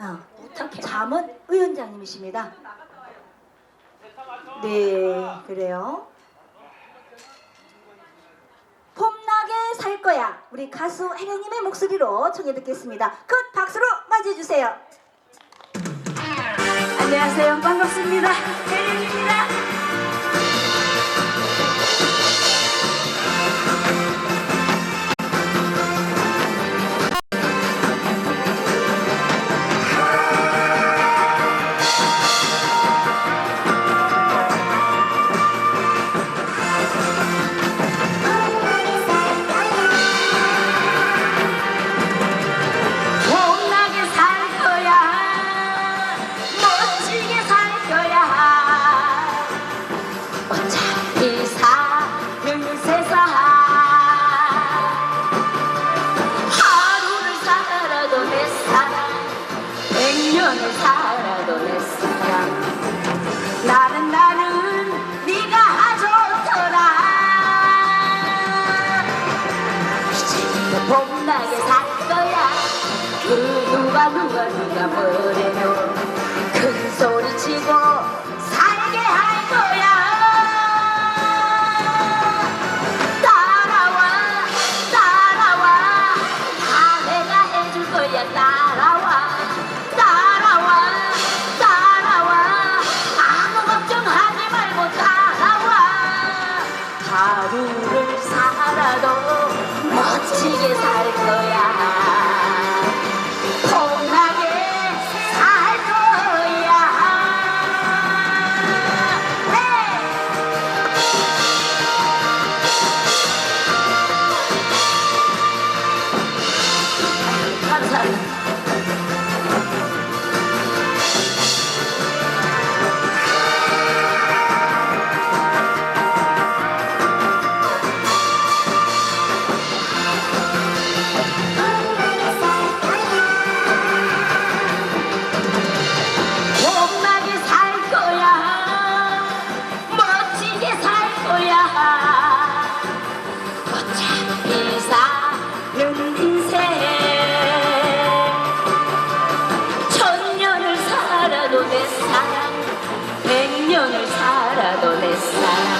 어? 잠은 위원장님이십니다. 네, 그래요. 봄나게 살 거야. 우리 가수 혜령님의 목소리로 청해 듣겠습니다. 큰 박수로 맞이해 주세요. 안녕하세요. 반갑습니다. 혜린입니다. 백년을 살아도 내 사랑 나는 나는 네가 좋더라 이제 봄나게 살 거야 그 누가 누가 누가 뭐래도 큰 소리 치고 살게 할 거야 따라와 따라와 다 내가 해줄 거야 따 glory. Islam.